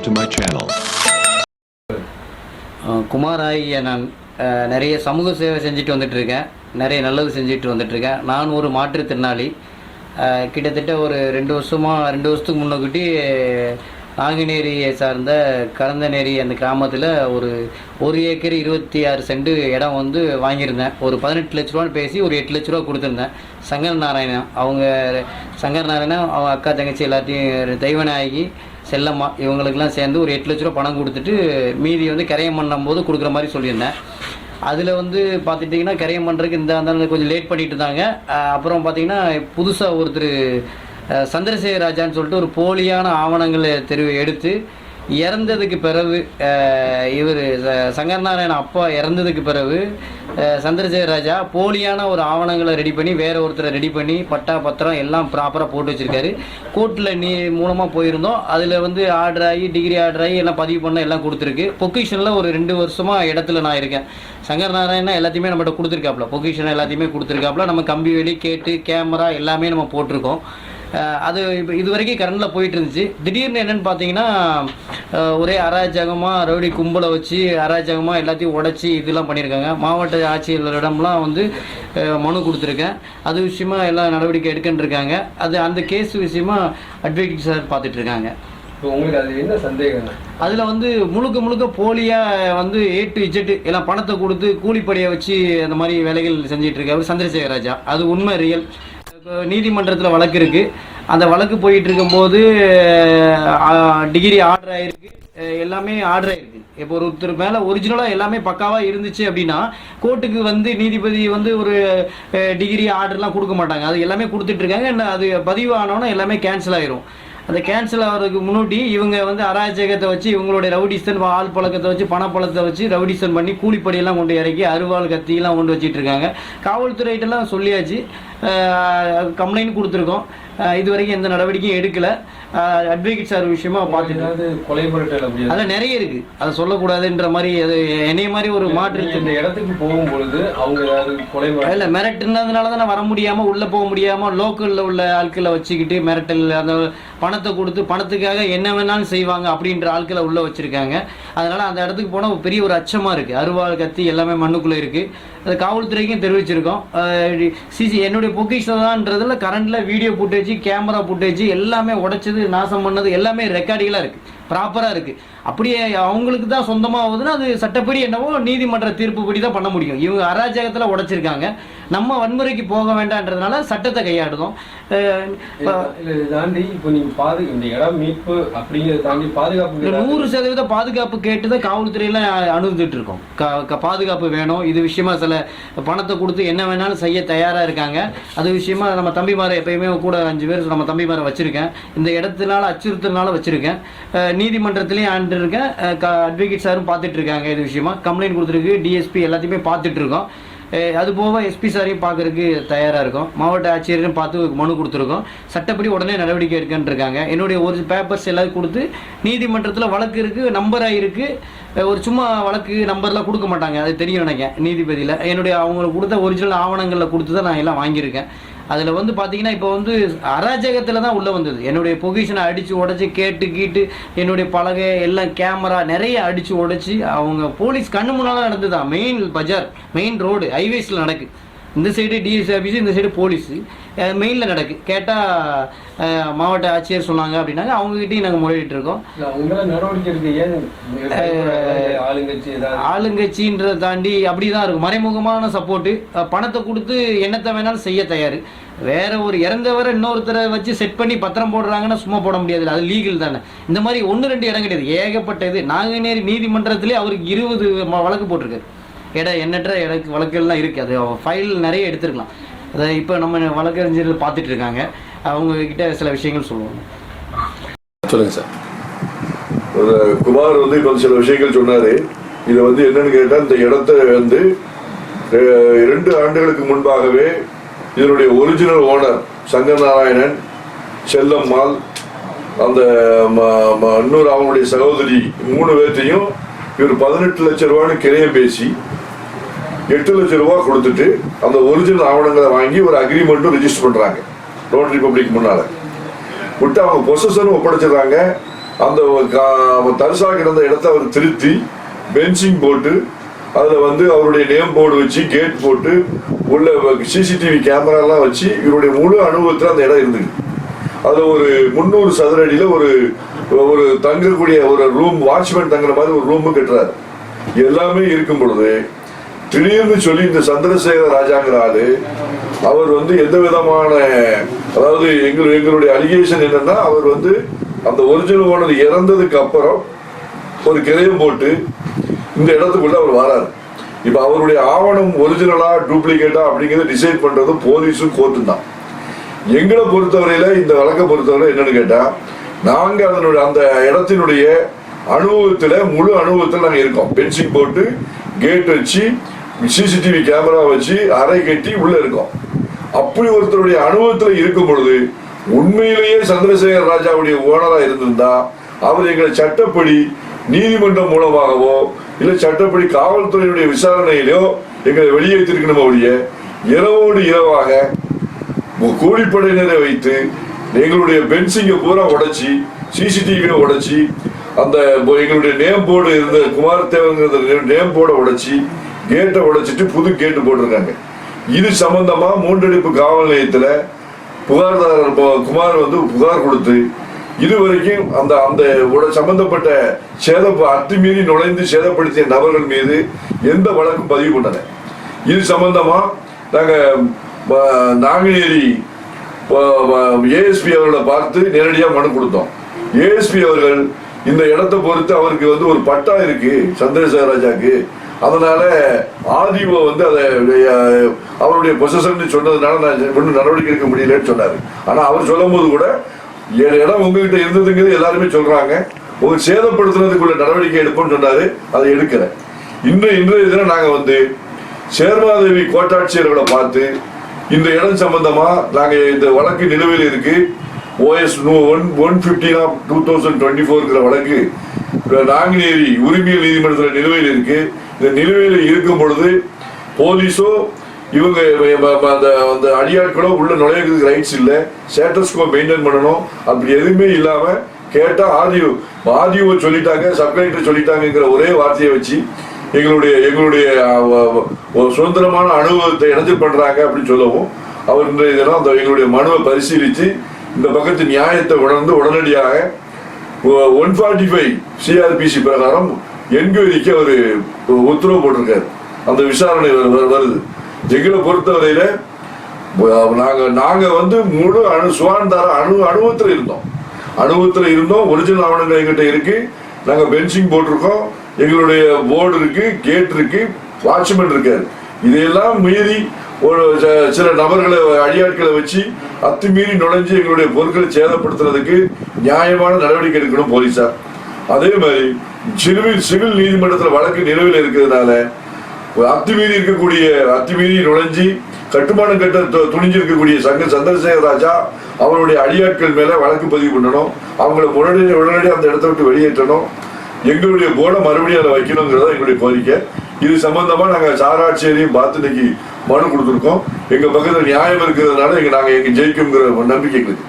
subscribe to my channel. Kumar ஆகிய நான் நிறைய சமூக சேவை செஞ்சுட்டு வந்துட்டுருக்கேன். நிறைய நல்லது செஞ்சுட்டு வந்துட்டுருக்கேன். நான் ஒரு மாற்றுத்திறனாளி கிட்டத்தட்ட ஒரு ரெண்டு வருஷமாக ரெண்டு வருஷத்துக்கு முன்னக்கூட்டி நாங்குநேரியை சார்ந்த கரந்தநேரி அந்த கிராமத்தில் ஒரு ஒரு ஏக்கர் இருபத்தி ஆறு சென்ட் இடம் வந்து வாங்கியிருந்தேன். ஒரு பதினெட்டு லட்ச ரூபான்னு பேசி ஒரு எட்டு லட்ச ரூபா கொடுத்துருந்தேன். சங்கர் நாராயணன் அவங்க சங்கர் நாராயணன் அவங்க அக்கா தங்கச்சி எல்லாத்தையும் தெய்வநாயகி செல்லம்மா இவங்களுக்கெல்லாம் சேர்ந்து ஒரு எட்டு லட்ச ரூபா பணம் கொடுத்துட்டு மீதி வந்து கரையம் பண்ணும்போது கொடுக்குற மாதிரி சொல்லியிருந்தேன். அதில் வந்து பார்த்துட்டிங்கன்னா கரையம் பண்ணுறதுக்கு இந்த அந்த கொஞ்சம் லேட் பண்ணிட்டு இருந்தாங்க. அப்புறம் பார்த்தீங்கன்னா புதுசாக ஒருத்தர் சந்திரசேகராஜான்னு சந்திரசேகர் ராஜான்னு சொல்லிட்டு ஒரு போலியான ஆவணங்களை தெரு எடுத்து இறந்ததுக்கு பிறகு இவர் சங்கரநாராயண அப்பா இறந்ததுக்கு பிறகு சந்திரசேகர் ராஜா போலியான ஒரு ஆவணங்களை ரெடி பண்ணி வேற ஒருத்தரை ரெடி பண்ணி பட்டா பத்திரம் எல்லாம் ப்ராப்பராக போட்டு வச்சிருக்காரு. கோர்ட்டில் நீ மூலமாக போயிருந்தோம். அதில் வந்து ஆர்டர் ஆகி டிகிரி ஆர்டர் ஆகி எல்லாம் பதிவு பண்ண எல்லாம் கொடுத்துருக்கு. பொக்கிஷனில் ஒரு ரெண்டு வருஷமாக இடத்துல நான் இருக்கேன். சங்கர் நாராயணா எல்லாத்தையுமே நம்மகிட்ட கொடுத்துருக்காப்புல பொக்கிஷன் எல்லாத்தையுமே கொடுத்துருக்காப்புல நம்ம கம்பி வெளி கேட்டு கேமரா எல்லாமே நம்ம போட்டிருக்கோம். அது இப்போ இது வரைக்கும் கரண்டில் போயிட்டு இருந்துச்சு திடீர்னு என்னன்னு பார்த்தீங்கன்னா ஒரே அராஜகமாக ரவுடி கும்பலை வச்சு அராஜகமாக எல்லாத்தையும் உடைச்சி இதெல்லாம் பண்ணியிருக்காங்க. மாவட்ட ஆட்சியரிடம்லாம் வந்து மனு கொடுத்துருக்கேன். அது விஷயமா எல்லாம் நடவடிக்கை எடுக்கன்னு இருக்காங்க அது அந்த கேஸ் விஷயமா அட்வொகேட் சார் பார்த்துட்டு இருக்காங்க இப்போ உங்களுக்கு அது என்ன சந்தேகம்? அதில் வந்து முழுக்க முழுக்க போலியாக வந்து ஏ டு இஜெட்டு எல்லாம் பணத்தை கொடுத்து கூலிப்படையை வச்சு அந்த மாதிரி வேலைகள் செஞ்சிட்டு இருக்காரு சந்திரசேகர் ராஜா. அது உண்மை ரியல் நீதிமன்றத்தில் வழக்கு இருக்கு. அந்த வழக்கு போயிட்டு இருக்கும்போது டிகிரி ஆர்டர் ஆயிருக்கு. எல்லாமே ஆர்டர் ஆயிருக்கு. இப்போ ஒருத்தர் மேலே ஒரிஜினலாக எல்லாமே பக்காவாக இருந்துச்சு அப்படின்னா கோர்ட்டுக்கு வந்து நீதிபதி வந்து ஒரு டிகிரி ஆர்டர்லாம் கொடுக்க மாட்டாங்க. அது எல்லாமே கொடுத்துட்டு இருக்காங்க. அது பதிவு ஆனோன்னா எல்லாமே கேன்சல் ஆயிரும். அந்த கேன்சல் ஆகிறதுக்கு முன்னாடி இவங்க வந்து அராஜகத்தை வச்சு இவங்களுடைய ரவுடிசன் ஆள் பழக்கத்தை வச்சு பணப்பழத்தை வச்சு ரவுடிசன் பண்ணி கூலிப்படியெல்லாம் கொண்டு இறக்கி அருவாள் கத்தியெல்லாம் கொண்டு வச்சிட்டு இருக்காங்க காவல்துறையிட்டெல்லாம் சொல்லியாச்சு. கம்ப்ளைண்ட் கொடுத்துருக்கோம். இது வரைக்கும் எந்த நடவடிக்கையும் எடுக்கல. அட்வொகேட் சார் விஷயமா பார்த்துட்டு கொலை மிரட்டல்? அதில் நிறைய இருக்கு. அதை சொல்லக்கூடாதுன்ற மாதிரி அது என்னைய மாதிரி ஒரு மாற்று இந்த இடத்துக்கு போகும் பொழுது அவங்க கொலை இல்ல மிரட்டுனதுனால தான் வர முடியாம உள்ள போக முடியாம லோக்கல்ல உள்ள ஆட்களை வச்சுக்கிட்டு மிரட்டல் அந்த பணத்தை கொடுத்து பணத்துக்காக என்ன வேணாலும் செய்வாங்க அப்படின்ற ஆட்களை உள்ளே வச்சுருக்காங்க. அதனால் அந்த இடத்துக்கு போனால் பெரிய ஒரு அச்சமாக இருக்குது அருவாள் கத்தி எல்லாமே மண்ணுக்குள்ளே இருக்குது அது காவல்துறைக்கும் தெரிவிச்சிருக்கோம். சிசி என்னுடைய பொக்கிஷதான்றதில் கரண்டில் வீடியோ ஃபுட்டேஜ் கேமரா ஃபுட்டேஜ் எல்லாமே உடைச்சது நாசம் பண்ணது எல்லாமே ரெக்கார்டிங்களாக இருக்குது ப்ராப்பராக இருக்கு. அப்படியே அவங்களுக்கு தான் சொந்தமாக ஆகுதுன்னா அது சட்டப்படி என்னவோ நீதிமன்ற தீர்ப்புப்படி தான் பண்ண முடியும். இவங்க அராஜகத்தில் உடைச்சிருக்காங்க. நம்ம வன்முறைக்கு போக வேண்டான்றதுனால சட்டத்தை கையாடுதோம் இதை தாண்டி இப்போ நீங்க பாது இந்த இடம் மீட்பு அப்படிங்கறத தாண்டி பாதுகாப்பு நூறு சதவீத பாதுகாப்பு கேட்டு தான் காவல்துறையில அணுகுந்துட்டு இருக்கோம். பாதுகாப்பு வேணும். இது விஷயமா சில பணத்தை கொடுத்து என்ன வேணாலும் செய்ய தயாரா இருக்காங்க. அது விஷயமா நம்ம தம்பிமாரை எப்பயுமே கூட அஞ்சு பேர் நம்ம தம்பிமாரை வச்சிருக்கேன். இந்த இடத்துனால அச்சுறுத்தல்னால வச்சிருக்கேன். அஹ் நீதிமன்றத்திலையும் ஆண்டு இருக்கேன் அட்வொகேட் சாரும் பார்த்துட்டு இருக்காங்க இது விஷயமா. கம்ப்ளைண்ட் கொடுத்துருக்கு டிஎஸ்பி எல்லாத்தையுமே பார்த்துட்டு இருக்கோம். அது போக எஸ்பி சாரையும் பார்க்கறதுக்கு தயாராக இருக்கும். மாவட்ட ஆட்சியரையும் பார்த்து மனு கொடுத்துருக்கோம். சட்டப்படி உடனே நடவடிக்கை எடுக்கன்னு இருக்காங்க. என்னுடைய ஒரு பேப்பர்ஸ் எல்லாம் கொடுத்து நீதிமன்றத்தில் வழக்கு இருக்குது நம்பராக இருக்குது ஒரு சும்மா வழக்கு நம்பர்லாம் கொடுக்க மாட்டாங்க. அது தெரியும் நினைக்கிறேன். நீதிபதியில். என்னுடைய அவங்களுக்கு கொடுத்த ஒரிஜினல் ஆவணங்களில் கொடுத்து தான் நான் எல்லாம் வாங்கியிருக்கேன். அதில் வந்து பார்த்தீங்கன்னா இப்போ வந்து அராஜகத்தில் தான் உள்ளே வந்தது. என்னுடைய பொசிஷனை அடித்து உடச்சி கேட்டு கீட்டு என்னுடைய பலகை எல்லாம் கேமரா நிறைய அடித்து உடைச்சி அவங்க போலீஸ் கண்ணு முன்னால் நடந்துதான். மெயின் பஜார் மெயின் ரோடு ஹைவேஸில் நடக்குது இந்த சைடு டிஎஸ்சி ஆஃபீஸு இந்த சைடு போலீஸு. மெயினில் நடக்கு. கேட்டால் மாவட்ட ஆட்சியர் சொன்னாங்க அப்படின்னாங்க. அவங்ககிட்டயும் நாங்கள் முறையிட்டு இருக்கோம். ஆளுங்கட்சின்றதை தாண்டி அப்படி தான் இருக்கும். மறைமுகமான சப்போர்ட்டு பணத்தை கொடுத்து என்னத்தை வேணாலும் செய்ய தயார். வேற ஒரு இறந்தவரை இன்னொருத்தரை வச்சு செட் பண்ணி பத்திரம் போடுறாங்கன்னா சும்மா போட முடியாது அது லீகல் தானே. இந்த மாதிரி ஒன்று ரெண்டு இடம் கிடையாது. ஏகப்பட்ட இது. நாங்குநேரி நீதிமன்றத்திலே அவருக்கு இருபது வழக்கு போட்டிருக்காரு. இட எண்ணற்ற இடக்கு வழக்குகள்லாம் இருக்குது அது ஃபைல் நிறைய எடுத்திருக்கலாம். அதை இப்போ நம்ம வழக்கறிஞர்கள் பார்த்துட்டு இருக்காங்க அவங்க கிட்ட சில விஷயங்கள் சொல்லுவாங்க சொல்லுங்க சார். குமார் வந்து இப்போ சில விஷயங்கள் சொன்னாரு. இது வந்து என்னன்னு கேட்டா இந்த இடத்த வந்து அஹ், இரண்டு ஆண்டுகளுக்கு முன்பாகவே இதனுடைய ஒரிஜினல் ஓனர் சங்கநாராயணன் செல்லம்மாள் அந்த ம- ம- இன்னொரு அவனுடைய சகோதரி மூணு பேர்த்தையும் இவர் பதினெட்டு லட்சம் ரூபான்னு கிரையம் பேசி எட்டு லட்சம் ரூபாய் கொடுத்துட்டு அந்த ஒரிஜினல் ஆவணங்களை வாங்கி ஒரு அக்ரிமெண்ட்டும் ரெஜிஸ்டர் பண்ணுறாங்க ரோட்டரி பப்ளிக் முன்னால. விட்டு அவங்க பொசஷனும் ஒப்படைச்சிடுறாங்க. அந்த கா- தரிசா கிடந்த இடத்த அவர் திருத்தி பென்சிங் போட்டு அதில் வந்து அவருடைய நேம் போர்டு வச்சு கேட் போட்டு உள்ள சிசிடிவி கேமராலாம் வச்சு இவருடைய முழு அனுபவத்தில் அந்த இடம் இருந்தது. அதில் ஒரு முந்நூறு சதுர அடியில் ஒரு ஒரு தங்கக்கூடிய ஒரு ரூம் வாட்ச்மேன் தங்குற மாதிரி ஒரு ரூமும் கட்டுறாரு. எல்லாமே இருக்கும் பொழுது திடீர்னு சொல்லி இந்த சந்திரசேகர ராஜாங்கிற ஆளு அவர் வந்து எந்த விதமான அதாவது எங்கள் எங்களுடைய அலிகேஷன் என்னன்னா அவர் வந்து அந்த ஒரிஜினல் ஓனர் இறந்ததுக்கு அப்புறம் ஒரு கிரயம் போட்டு இந்த இடத்துக்குள்ள அவர் வராரு. இப்ப அவருடைய ஆவணம் ஒரிஜினலா டூப்ளிகேட்டா அப்படிங்கறத டிசைட் பண்றது போலீஸும் கோர்ட்டும் தான். எங்களை பொறுத்தவரையில இந்த வழக்கை பொறுத்தவரை என்னன்னு கேட்டா நாங்க அதனுடைய அந்த இடத்தினுடைய அனுபவத்துல முழு அனுபவத்துல நாங்க இருக்கோம். பென்சிங் போட்டு கேட் வச்சு சிசிடிவி கேமரா வச்சு அறை கட்டி உள்ள இருக்கும். அப்படி ஒருத்தருடைய அனுபவத்தில் இருக்கும் பொழுது உண்மையிலேயே சந்திரசேகர் ராஜாவுடைய ஓனராக இருந்திருந்தா அவர் எங்களை சட்டப்படி நீதிமன்றம் மூலமாகவோ இல்லை சட்டப்படி காவல்துறையினுடைய விசாரணையிலோ எங்களை வெளியேற்றிருக்கணும் ஒழிய இரவோடு இரவாக கூலிப்படையினரை வைத்து எங்களுடைய பென்சிங்கை பூரா உடைச்சி சிசிடிவியை உடைச்சி அந்த எங்களுடைய நேம் போர்டு இருந்த குமார் தேவங்கிற நேம் போர்டை உடைச்சி கேட்டை உடைச்சிட்டு புது கேட்டு போட்டிருக்காங்க. இது சம்பந்தமா மூன்றடிப்பு காவல் நிலையத்துல புகார்தாரர் குமார் வந்து புகார் கொடுத்து இதுவரைக்கும் அந்த அந்த சம்பந்தப்பட்ட சேத அத்துமீறி நுழைந்து சேதப்படுத்திய நபர்கள் மீது எந்த வழக்கும் பதிவு பண்ணல. இது சம்பந்தமா நாங்க நாங்குநேரி ஏஎஸ்பி அவர்களை பார்த்து நேரடியாக மனு கொடுத்தோம். ஏஎஸ்பி அவர்கள் இந்த இடத்தை பொறுத்து அவருக்கு வந்து ஒரு பட்டா இருக்கு சந்திரசேகர் ராஜாக்கு. அதனால ஆதிவோ வந்து அதை அவருடைய பொசன் சொன்னதுனால நான் ஒன்றும் நடவடிக்கை எடுக்க முடியலன்னு சொன்னார். ஆனால் அவர் சொல்லும் போது கூட என் இடம் உங்ககிட்ட இருந்ததுங்கிறது எல்லாருமே சொல்றாங்க. ஒரு சேதப்படுத்துறதுக்குள்ள நடவடிக்கை எடுப்போம்னு சொன்னாரு அதை எடுக்கல. இன்னும் இன்றைய தினம் நாங்கள் வந்து சேர்மாதேவி கோட்டாட்சியர்களை பார்த்து இந்த இடம் சம்பந்தமா நாங்கள் இந்த வழக்கு நிலுவையில் இருக்கு. OS one one fifteen of two thousand twenty ஃபோருங்கிற வழக்கு நாங்குநேரி உரிமையல் நீதிமன்றத்தில் நிலுவையில் இருக்குது இந்த நிலுவையில் இருக்கும் பொழுது போலீஸோ இவங்க அந்த அந்த அடியாட்களோ உள்ள நுழையிறதுக்கு ரைட்ஸ் இல்லை. ஸ்டேட்டஸ்கோ மெயின்டைன் பண்ணணும். அப்படி எதுவுமே இல்லாம கேட்டா ஆதியோ ஆதியோ சொல்லிட்டாங்க சப்கலெக்டர் சொல்லிட்டாங்கிற ஒரே வார்த்தையை வச்சு எங்களுடைய எங்களுடைய சுதந்திரமான அனுபவத்தை இணைஞ்சு பண்றாங்க அப்படின்னு சொல்லவும் அவர் இதெல்லாம் அந்த எங்களுடைய மனுவை பரிசீலித்து இந்த பக்கத்து நியாயத்தை உணர்ந்து உடனடியாக ஒன் ஃபார்ட்டி ஃபைவ் சிஆர்பிசி பிரகாரம் என்கொயரிக்கு அவர் உத்தரவு போட்டிருக்காரு. அந்த விசாரணை வருது. எங்களை பொறுத்தவரையில நாங்க நாங்க வந்து முழு அணு சுகாதார அணு அனுபவத்தில் இருந்தோம். அனுபவத்தில் இருந்தோம் ஒரிஜினல் ஆவணங்கள் எங்கிட்ட இருக்கு. நாங்க பென்சிங் போட்டிருக்கோம். எங்களுடைய போர்டு இருக்கு கேட் இருக்கு வாட்ச்மேன் இருக்காரு. இதையெல்லாம் மீறி ஒரு ச- சில நபர்களை அடியாட்களை வச்சு அத்துமீறி நுழைஞ்சு எங்களுடைய பொருட்களை சேதப்படுத்துறதுக்கு நியாயமான நடவடிக்கை எடுக்கணும் போலீஸார். அதே மாதிரி சிவில் சிவில் நீதிமன்றத்தில் வழக்கு நிலவில் இருக்கிறதுனால ஒரு அத்துமீறி இருக்கக்கூடிய அத்துமீறி நுழைஞ்சி கட்டுமானம் கட்ட துணிஞ்சிருக்கக்கூடிய சங்க சந்திரசேகர் ராஜா அவருடைய அடியாட்கள் மேல வழக்கு பதிவு பண்ணணும். அவங்கள உடனடி உடனடியாக அந்த இடத்த விட்டு வெளியேற்றணும். எங்களுடைய போர்டை மறுபடியும் அதை வைக்கணுங்கிறதா எங்களுடைய கோரிக்கை. இது சம்பந்தமா நாங்க சாராட்சியரையும் பார்த்து இன்னைக்கு மனு கொடுத்துருக்கோம். எங்க பக்கத்துல நியாயம் இருக்கிறதுனால எங்க நாங்க எங்க ஜெயிக்குங்கிற ஒரு நம்பிக்கை எங்களுக்கு